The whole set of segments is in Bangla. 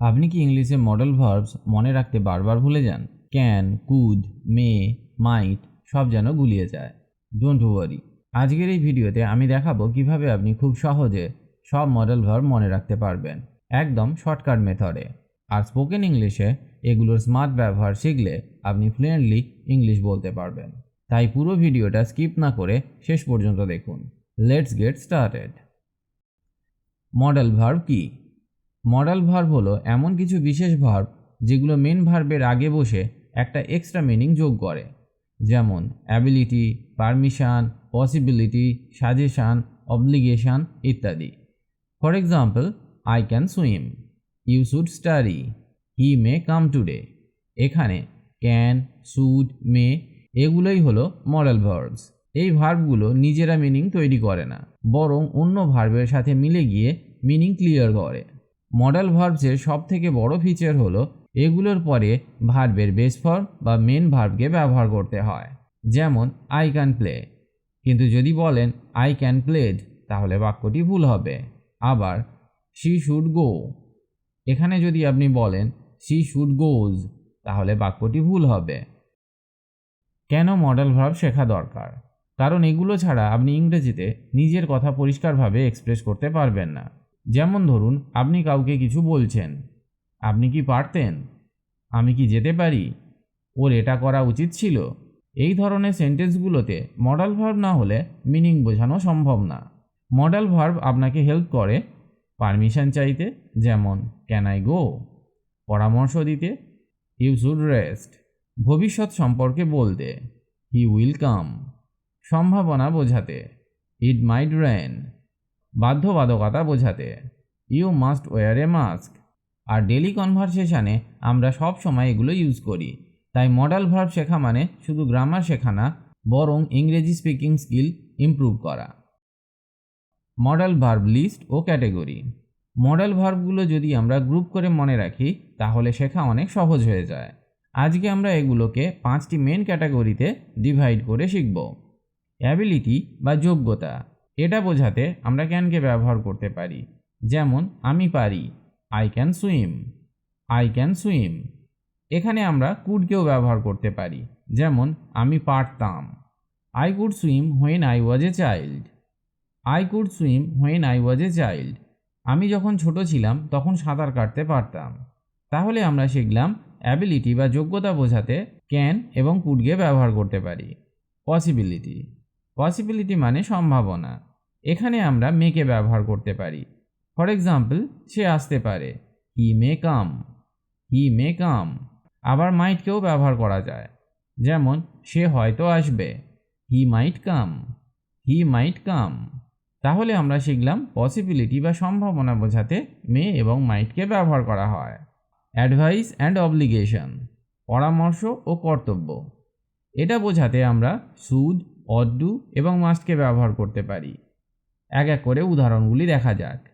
আপনি কি ইংলিশে মডেল ভার্বস মনে রাখতে বারবার ভুলে যান? ক্যান কুড মে মাইট সব যেন গুলিয়ে যায়। ডোন্ট ওয়ারি আজকের এই ভিডিওতে আমি দেখাবো কীভাবে আপনি খুব সহজে সব মডেল ভার্ব মনে রাখতে পারবেন। একদম শর্টকাট মেথডে আর স্পোকেন ইংলিশে এগুলোর স্মার্ট ব্যবহার শিখলে আপনি ফ্লুয়েন্টলি ইংলিশ বলতে পারবেন। তাই পুরো ভিডিওটা স্কিপ না করে শেষ পর্যন্ত দেখুন। Let's get started model verb কি? মডেল ভার্ব হলো এমন কিছু বিশেষ ভার্ব যেগুলো মেন ভার্বের আগে বসে একটা এক্সট্রা মিনিং যোগ করে। যেমন ability permission possibility suggestion obligation ইত্যাদি। For example I can swim you should study he may come today এখানে ক্যান শুড মে এগুলোই হলো মডেল ভার্বস এই ভার্বগুলো নিজেরা মিনিং তৈরি করে না, বরং অন্য ভার্বের সাথে মিলে গিয়ে মিনিং ক্লিয়ার করে। মডেল ভার্বসের সব থেকে বড় ফিচার হলো, এগুলোর পরে ভার্বের বেস ফর্ম বা মেন ভার্বকে ব্যবহার করতে হয়, যেমন আই ক্যান প্লে কিন্তু যদি বলেন আই ক্যান প্লেড তাহলে বাক্যটি ভুল হবে। আবার শি শুড গো এখানে যদি আপনি বলেন শি শুড গোজ তাহলে বাক্যটি ভুল হবে। কেন মডেল ভার্ব শেখা দরকার? কারণ এগুলো ছাড়া আপনি ইংরেজিতে নিজের কথা পরিষ্কারভাবে এক্সপ্রেস করতে পারবেন না। যেমন ধরুন, আপনি কাউকে কিছু বলছেন। আপনি কি পারতেন? আমি কি যেতে পারি? ওর এটা করা উচিত ছিল। এই ধরনের সেন্টেন্সগুলোতে মডেল ভার্ব না হলে মিনিং বোঝানো সম্ভব না। মডেল ভার্ব আপনাকে হেল্প করে পারমিশন চাইতে, যেমন ক্যান আই গো পরামর্শ দিতে ইউ শুড রেস্ট ভবিষ্যৎ সম্পর্কে বলতে হি উইল কাম সম্ভাবনা বোঝাতে ইট মাইট রেন বাধ্যবাধকতা বোঝাতে। You must wear a mask R daily কনভারসেশনে আমরা সব সময় এগুলো ইউজ করি। তাই মডেল ভার্ব শেখা মানে শুধু গ্রামার শেখা না, বরং ইংরেজি স্পিকিং স্কিল ইমপ্রুভ করা। মডেল ভার্ব লিস্ট ও ক্যাটেগরি মডেল ভার্বগুলো যদি আমরা গ্রুপ করে মনে রাখি, তাহলে শেখা অনেক সহজ হয়ে যায়। আজকে আমরা এগুলোকে পাঁচটি মেন ক্যাটাগরিতে ডিভাইড করে শিখব। অ্যাবিলিটি বা যোগ্যতা। এটা বোঝাতে আমরা ক্যানকে ব্যবহার করতে পারি। যেমন, আমি পারি I can swim I can swim এখানে আমরা কুডকেও ব্যবহার করতে পারি। যেমন, আমি পারতাম I could swim when I was a child I could swim when I was a child আমি যখন ছোট ছিলাম, তখন সাঁতার কাটতে পারতাম। তাহলে আমরা শিখলাম অ্যাবিলিটি বা যোগ্যতা বোঝাতে ক্যান এবং কুডকে ব্যবহার করতে পারি। পসিবিলিটি পসিবিলিটি মানে সম্ভাবনা। এখানে আমরা মেকে ব্যবহার করতে পারি। ফর এক্সাম্পল সে আসতে পারে। হি মে কাম হি মে কাম আবার মাইটকেও ব্যবহার করা যায়। যেমন, সে হয়তো আসবে। হি মাইট কাম হি মাইট কাম তাহলে আমরা শিখলাম পসিবিলিটি বা সম্ভাবনা বোঝাতে মে এবং মাইটকে ব্যবহার করা হয়। অ্যাডভাইস অ্যান্ড অব্লিগেশন পরামর্শ ও কর্তব্য। এটা বোঝাতে আমরা সুদ অড্ডু এবং মাস্টকে ব্যবহার করতে পারি। এক এক করে উদাহরণগুলি দেখা যাক।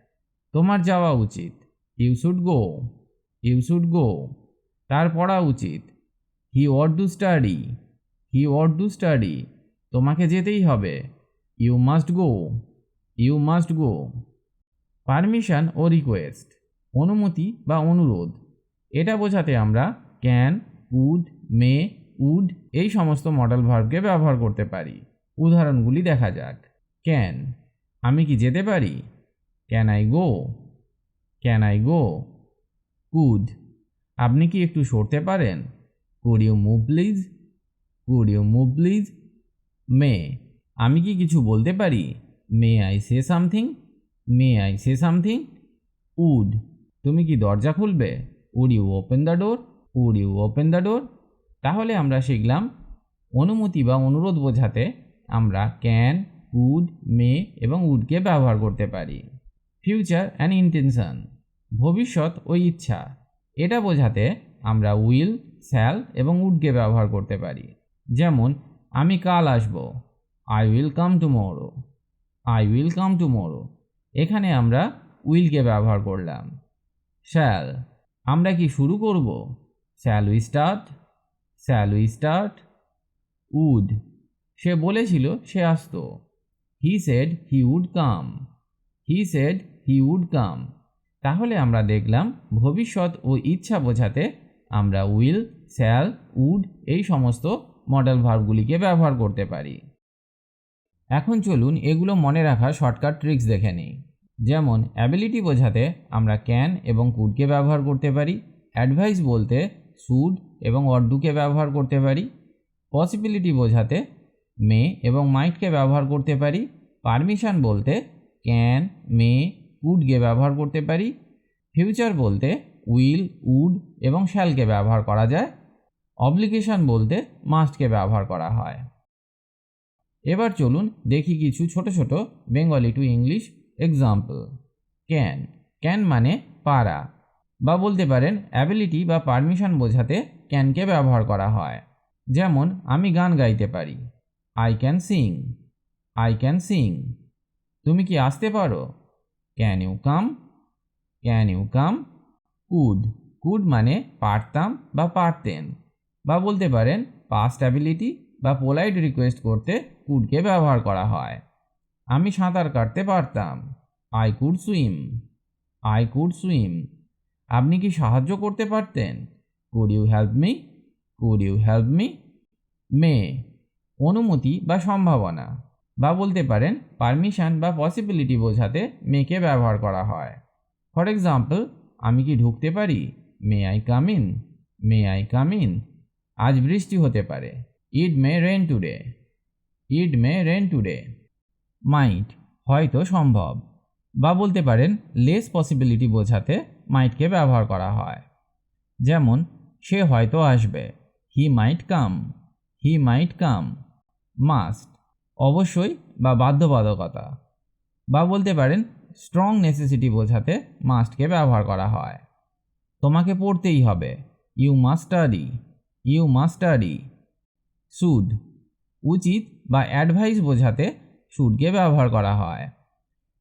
তোমার যাওয়া উচিত। You should go you should go তার পড়া উচিত। He ought to study he ought to study তোমাকে যেতেই হবে। You must go you must go permission O request অনুমতি বা অনুরোধ। এটা বোঝাতে আমরা ক্যান উড মে উড এই সমস্ত মডেল ভার্বকে ব্যবহার করতে পারি। উদাহরণগুলি দেখা যাক। ক্যান আমি কি যেতে পারি? Can I go can I go could আপনি কি একটু সরতে পারেন? Could you move please could you move please may আমি কি কিছু বলতে পারি? May I say something may I say something would, তুমি কি দরজা খুলবে? Would you open the door would you open the door তাহলে আমরা শিখলাম অনুমতি বা অনুরোধ বোঝাতে আমরা ক্যান উড মে এবং উডকে ব্যবহার করতে পারি। ফিউচার অ্যান্ড ইন্টেনশন ভবিষ্যৎ ও ইচ্ছা, এটা বোঝাতে আমরা উইল স্যাল এবং উডকে ব্যবহার করতে পারি। যেমন, আমি কাল আসব I will come tomorrow I will come tomorrow এখানে আমরা উইলকে ব্যবহার করলাম। শ্যাল আমরা কি শুরু করব? Shall we start shall we start would. সে বলেছিল, সে আসতো। He said he would come he said he would come তাহলে আমরা দেখলাম, ভবিষ্যৎ ও ইচ্ছা বোঝাতে আমরা উইল স্যাল উড এই সমস্ত মডেল ভার্বগুলিকে ব্যবহার করতে পারি। এখন চলুন এগুলো মনে রাখার শর্টকাট ট্রিক্স দেখে নিই। যেমন অ্যাবিলিটি বোঝাতে আমরা ক্যান এবং কুডকে ব্যবহার করতে পারি। অ্যাডভাইস বলতে সুড এবং অড্ডুকে ব্যবহার করতে পারি পসিবিলিটি বোঝাতে মে এবং মাইটকে ব্যবহার করতে পারি পারমিশন বলতে ক্যান মে উডকে ব্যবহার করতে পারি ফিউচার বলতে উইল উড এবং শ্যালকে ব্যবহার করা যায় অব্লিগেশন বলতে মাস্টকে ব্যবহার করা হয়। এবার চলুন দেখি কিছু ছোট ছোট Bengali to English example can can মানে পারা বা বলতে পারেন অ্যাবিলিটি বা পারমিশন বোঝাতে ক্যানকে ব্যবহার করা হয়। যেমন, আমি গান গাইতে পারি। I can sing I can sing তুমি কি আসতে পারো? Can you come can you come could could মানে পারতাম বা পারতেন। বা বলতে পারেন পাস্ট অ্যাবিলিটি বা পোলাইট রিকোয়েস্ট করতে কুডকে ব্যবহার করা হয়। আমি সাঁতার কাটতে পারতাম। I could swim I could swim আপনি কি সাহায্য করতে পারতেন? Could you help me could you help me may, অনুমতি বা সম্ভাবনা। বা বলতে পারেন পারমিশন বা পসিবিলিটি বোঝাতে মেকে ব্যবহার করা হয়। ফর এক্সাম্পল আমি কি ঢুকতে পারি? May I come in may I come in আজ বৃষ্টি হতে পারে। It may rain today it may rain today might হয়তো সম্ভব। বা বলতে পারেন লেস পসিবিলিটি বোঝাতে মাইটকে ব্যবহার করা হয়। যেমন সে হয়তো আসবে। হি মাইট কাম হি মাইট কাম মাস্ট অবশ্যই বা বাধ্যবাধকতা। বা বলতে পারেন স্ট্রং নেসেসিটি বোঝাতে মাস্টকে ব্যবহার করা হয়। তোমাকে পড়তেই হবে। You must study you must study should উচিত বা অ্যাডভাইস বোঝাতে শুডকে ব্যবহার করা হয়।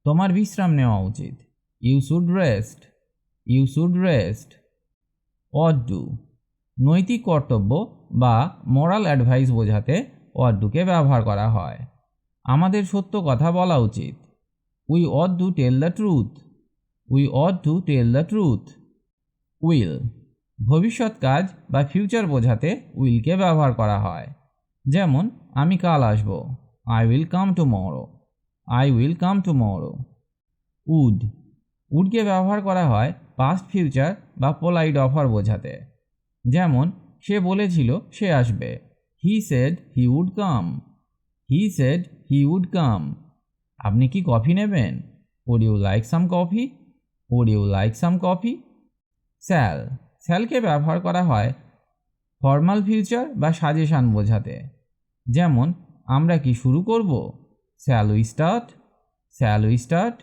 তোমার বিশ্রাম নেওয়া উচিত। You should rest you should rest ought to নৈতিক কর্তব্য বা মোরাল অ্যাডভাইস বোঝাতে অড ব্যবহার করা হয়। আমাদের সত্য কথা বলা উচিত। We ought to tell the truth we ought tell the truth will ভবিষ্যৎ কাজ বা ফিউচার বোঝাতে উইলকে ব্যবহার করা হয়। যেমন, আমি কাল আসব। I will come to tomorrow I will come to tomorrow would উডকে ব্যবহার করা হয় পাস্ট ফিউচার বা পোলাইড অফার বোঝাতে। যেমন, সে বলেছিল, সে আসবে। He said he would come he said he would come আপনি কি কফি নেবেন? Would you like some coffee would you like some coffee shall, স্যালকে ব্যবহার করা হয় ফর্মাল ফিউচার বা সাজেশান বোঝাতে। যেমন, আমরা কি শুরু করব? Shall we start? Shall we start?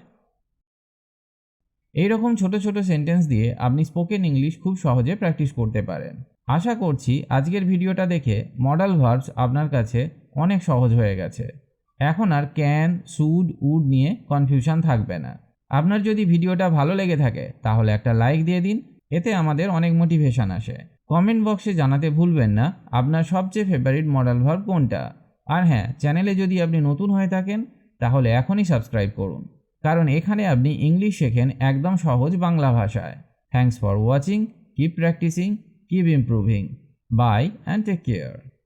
এইরকম ছোট ছোট সেন্টেন্স দিয়ে আপনি স্পোকেন ইংলিশ খুব সহজে প্র্যাকটিস করতে পারেন। আশা করছি আজকের ভিডিওটা দেখে মডেল ভার্বস আপনার কাছে অনেক সহজ হয়ে গেছে। এখন আর ক্যান সুড উড নিয়ে কনফিউশন থাকবে না। আপনার যদি ভিডিওটা ভালো লেগে থাকে, তাহলে একটা লাইক দিয়ে দিন, এতে আমাদের অনেক মোটিভেশন আসে। কমেন্ট বক্সে জানাতে ভুলবেন না, আপনার সবচেয়ে ফেভারিট মডেল ভার্ব কোনটা? আর হ্যাঁ চ্যানেলে যদি আপনি নতুন হয়ে থাকেন, তাহলে এখনই সাবস্ক্রাইব করুন। কারণ এখানে আপনি ইংলিশ শেখেন একদম সহজ বাংলা ভাষায়। Thanks for watching keep practising keep improving bye and take care